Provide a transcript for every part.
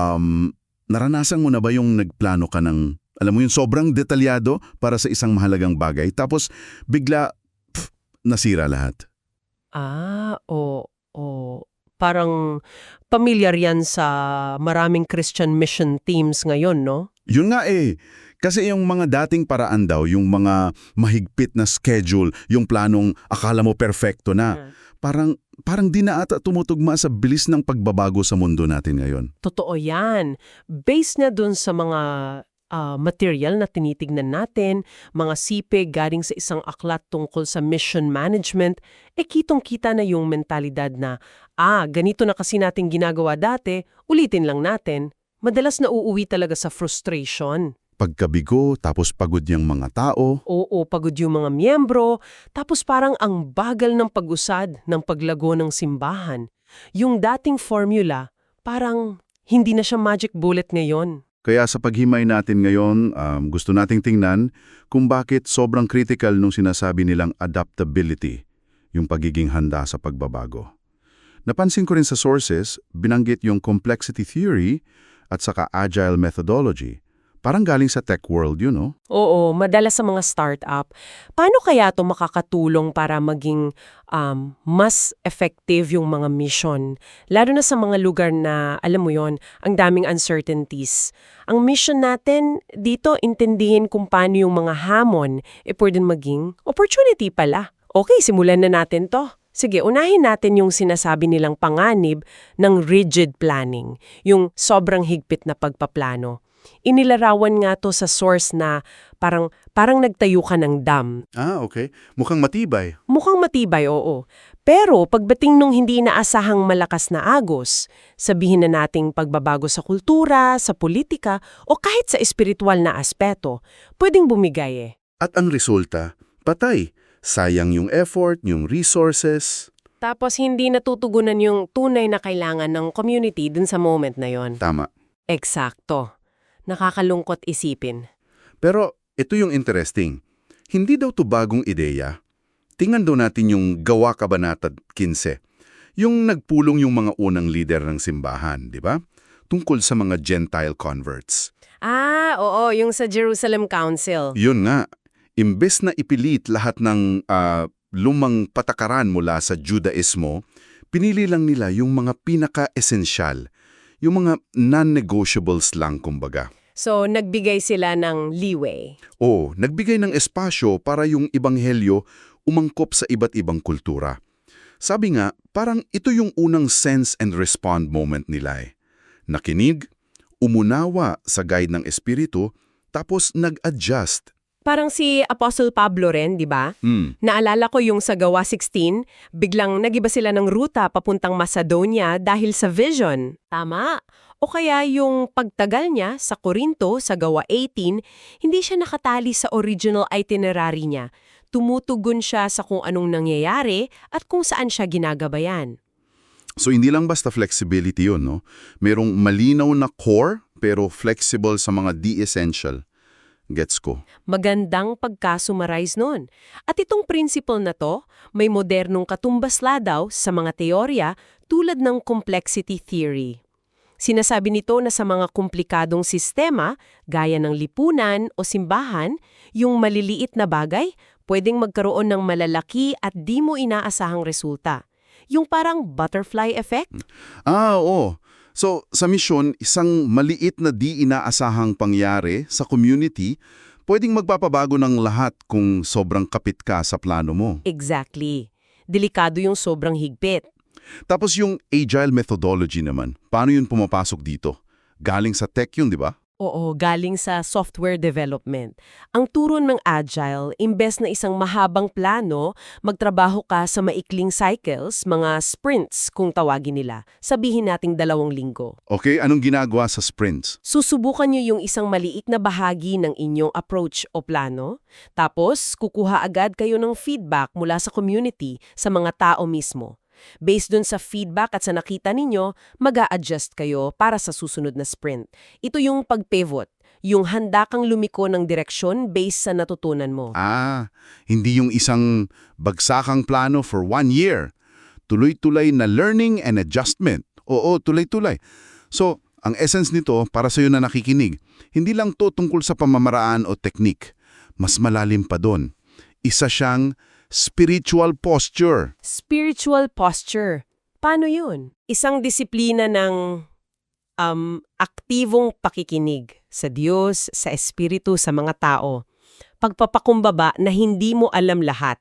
Um, naranasan mo na ba yung nagplano ka ng, alam mo yun, sobrang detalyado para sa isang mahalagang bagay, tapos bigla, pff, nasira lahat? Ah, o, o parang pamilyar yan sa maraming Christian mission teams ngayon, no? Yun nga eh. Kasi yung mga dating paraan daw, yung mga mahigpit na schedule, yung planong akala mo perfecto na, Hmm. Parang parang di na ata tumutugma sa bilis ng pagbabago sa mundo natin ngayon. Totoo yan. Based na dun sa mga ah, material na tinitignan natin, mga sipig galing sa isang aklat tungkol sa mission management, eh kitong-kita na yung mentalidad na, ah, ganito na kasi natin ginagawa dati, ulitin lang natin. Madalas na uuwi talaga sa frustration. Pagkabigo, tapos pagod yung mga tao. Oo, pagod yung mga miyembro, tapos parang ang bagal ng pag-usad ng paglago ng simbahan. Yung dating formula, parang hindi na siya magic bullet ngayon. Kaya sa paghimay natin ngayon, um, gusto nating tingnan kung bakit sobrang critical nung sinasabi nilang adaptability, yung pagiging handa sa pagbabago. Napansin ko rin sa sources, binanggit yung complexity theory at saka agile methodology. Parang galing sa tech world yun, no? Oo, madalas sa mga startup. Paano kaya to makakatulong para maging um, mas effective yung mga mission? Lalo na sa mga lugar na, alam mo yon, ang daming uncertainties. Ang mission natin dito, intindihin kung paano yung mga hamon, e pwedeng maging opportunity pala. Okay, simulan na natin to. Sige, unahin natin yung sinasabi nilang panganib ng rigid planning, yung sobrang higpit na pagpaplano. Inilarawan nga to sa source na parang parang nagtayo ka ng dam. Ah, okay. Mukhang matibay. Mukhang matibay, oo. Pero pagbating nung hindi inaasahang malakas na agos, sabihin na nating pagbabago sa kultura, sa politika, o kahit sa espiritual na aspeto, pwedeng bumigay eh. At ang resulta, patay. Sayang yung effort, yung resources. Tapos hindi natutugunan yung tunay na kailangan ng community dun sa moment na yon. Tama. Eksakto. Nakakalungkot isipin. Pero ito yung interesting. Hindi daw to bagong ideya. Tingnan daw natin yung Gawa Kabanata 15. Yung nagpulong yung mga unang lider ng simbahan, di ba? Tungkol sa mga Gentile converts. Ah, oo, yung sa Jerusalem Council. Yun nga, imbes na ipilit lahat ng ah, lumang patakaran mula sa Judaismo, pinili lang nila yung mga pinaka-esensyal, yung mga non-negotiables lang kumbaga. So, nagbigay sila ng leeway. O, nagbigay ng espasyo para yung ibanghelyo umangkop sa iba't ibang kultura. Sabi nga, parang ito yung unang sense and respond moment nila eh. Nakinig, umunawa sa guide ng espiritu, tapos nag-adjust. Parang si Apostle Pablo rin, di ba? Hmm, Naalala ko yung sa Gawa 16, biglang nagiba sila ng ruta papuntang Macedonia dahil sa vision. Tama. O kaya yung pagtagal niya sa Corinto sa Gawa 18, hindi siya nakatali sa original itinerary niya. Tumutugon siya sa kung anong nangyayari at kung saan siya ginagabayan. So hindi lang basta flexibility yun, no? Merong malinaw na core pero flexible sa mga di-essential. Gets ko. Magandang pagkasummarize nun. At itong principle na to, may modernong katumbasla daw sa mga teorya tulad ng complexity theory. Sinasabi nito na sa mga komplikadong sistema, gaya ng lipunan o simbahan, yung maliliit na bagay pwedeng magkaroon ng malalaki at di mo inaasahang resulta. Yung parang butterfly effect? Ah, oo. So, sa misyon, isang maliit na di inaasahang pangyari sa community, pwedeng magpapabago ng lahat kung sobrang kapit ka sa plano mo. Exactly. Delikado yung sobrang higpit. Tapos yung agile methodology naman, paano yun pumapasok dito? Galing sa tech yun, di ba? Oo, galing sa software development. Ang turo ng Agile, imbes na isang mahabang plano, magtrabaho ka sa maikling cycles, mga sprints kung tawagin nila. Sabihin nating dalawang linggo. Okay, anong ginagawa sa sprints? Susubukan nyo yung isang maliit na bahagi ng inyong approach o plano, tapos kukuha agad kayo ng feedback mula sa community, sa mga tao mismo. Based dun sa feedback at sa nakita ninyo, mag adjust kayo para sa susunod na sprint. Ito yung pag-pivot, yung handa kang lumiko ng direksyon based sa natutunan mo. Ah, hindi yung isang bagsakang plano for one year. Tuloy-tuloy na learning and adjustment. Oo, tuloy-tuloy. So, Ang essence nito para sa iyo na nakikinig, hindi lang to tungkol sa pamamaraan o teknik. Mas malalim pa doon. Isa siyang spiritual posture. Spiritual posture. Paano yun? Isang disiplina ng um, aktibong pakikinig sa Diyos, sa Espiritu, sa mga tao. Pagpapakumbaba na hindi mo alam lahat.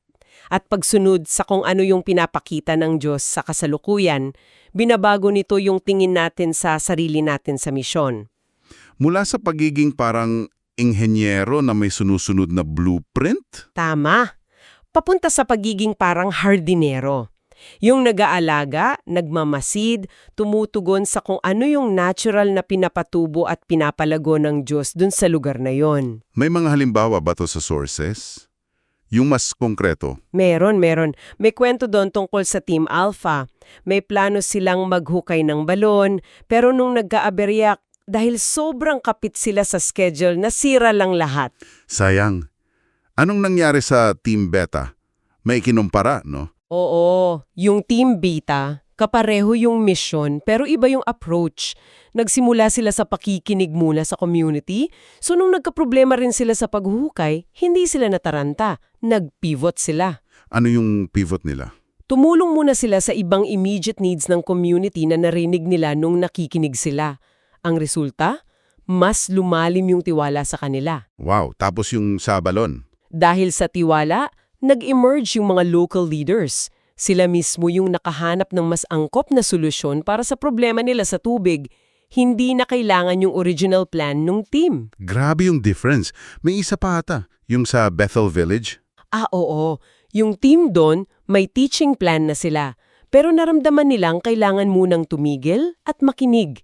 At pagsunod sa kung ano yung pinapakita ng Diyos sa kasalukuyan, binabago nito yung tingin natin sa sarili natin sa misyon. Mula sa pagiging parang inhenyero na may sunusunod na blueprint, Tama. Papunta sa pagiging parang hardinero. Yung nag-aalaga, nagmamasid, tumutugon sa kung ano yung natural na pinapatubo at pinapalago ng Diyos dun sa lugar na yon. may mga halimbawa ba to sa sources? Yung mas konkreto. Meron, meron. May kwento doon tungkol sa Team Alpha. May plano silang maghukay ng balon, pero nung nagka-aberya, dahil sobrang kapit sila sa schedule, nasira lang lahat. Sayang. Anong nangyari sa Team Beta? May kinumpara, no? Oo, yung Team Beta, kapareho yung mission pero iba yung approach. Nagsimula sila sa pakikinig muna sa community, so nung nagkaproblema rin sila sa paghuhukay, hindi sila nataranta, nag-pivot sila. Ano yung pivot nila? Tumulong muna sila sa ibang immediate needs ng community na narinig nila nung nakikinig sila. Ang resulta, mas lumalim yung tiwala sa kanila. Wow, tapos yung sa balon. Dahil sa tiwala, nag-emerge yung mga local leaders. Sila mismo yung nakahanap ng mas angkop na solusyon para sa problema nila sa tubig. Hindi na kailangan yung original plan ng team. Grabe yung difference. May isa pa ata, yung sa Bethel Village. Ah, oo. Yung team doon, may teaching plan na sila. Pero naramdaman nilang kailangan munang tumigil at makinig.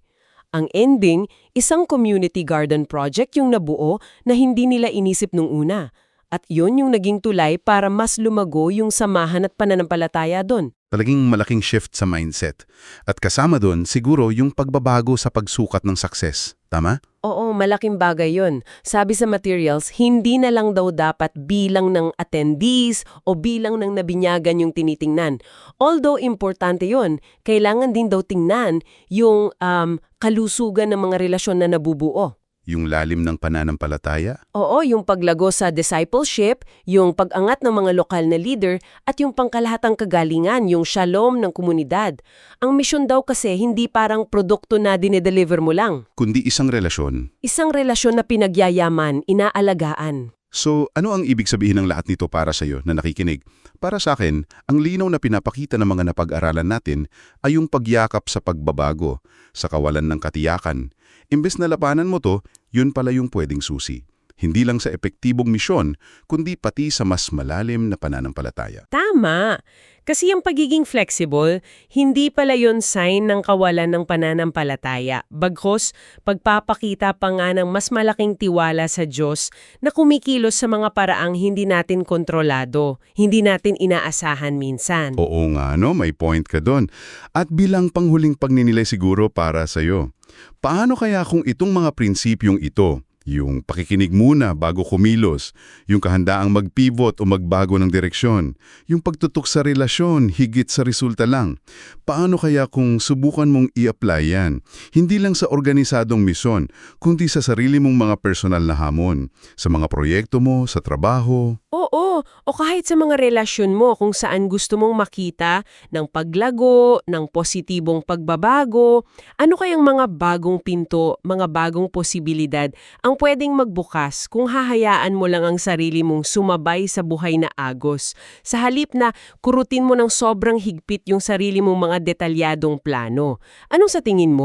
Ang ending, isang community garden project yung nabuo na hindi nila inisip nung una. At yun yung naging tulay para mas lumago yung samahan at pananampalataya doon. Talagang malaking shift sa mindset. At kasama doon, siguro yung pagbabago sa pagsukat ng success. Tama? Oo, malaking bagay yon. Sabi sa materials, hindi na lang daw dapat bilang ng attendees o bilang ng nabinyagan yung tinitingnan. Although importante yon, kailangan din daw tingnan yung um, kalusugan ng mga relasyon na nabubuo. Yung lalim ng pananampalataya. Oo, yung paglago sa discipleship, yung pag-angat ng mga lokal na leader, at yung pangkalahatang kagalingan, yung shalom ng komunidad. Ang misyon daw kasi hindi parang produkto na dinedeliver mo lang. Kundi isang relasyon. Isang relasyon na pinagyayaman, inaalagaan. So, ano ang ibig sabihin ng lahat nito para sa iyo na nakikinig? Para sa akin, ang linaw na pinapakita ng mga napag-aralan natin ay yung pagyakap sa pagbabago, sa kawalan ng katiyakan. Imbes na labanan mo to, yun pala yung pwedeng susi. Hindi lang sa epektibong misyon, kundi pati sa mas malalim na pananampalataya. Tama. Kasi yung pagiging flexible, hindi pala yon sign ng kawalan ng pananampalataya. Bagkos, pagpapakita pa nga ng mas malaking tiwala sa Diyos na kumikilos sa mga paraang hindi natin kontrolado, hindi natin inaasahan minsan. Oo nga, no? May point ka doon. At bilang panghuling pagninilay siguro para sa iyo, paano kaya kung itong mga prinsipyong ito, yung pakikinig muna bago kumilos, yung kahandaang mag-pivot o magbago ng direksyon, yung pagtutok sa relasyon higit sa resulta lang. Paano kaya kung subukan mong i-apply yan? Hindi lang sa organisadong misyon, kundi sa sarili mong mga personal na hamon, sa mga proyekto mo, sa trabaho. Oo, o kahit sa mga relasyon mo kung saan gusto mong makita ng paglago, ng positibong pagbabago, ano kayang mga bagong pinto, mga bagong posibilidad ang pwedeng magbukas kung hahayaan mo lang ang sarili mong sumabay sa buhay na agos. Sa halip na kurutin mo ng sobrang higpit yung sarili mong mga detalyadong plano. Anong sa tingin mo?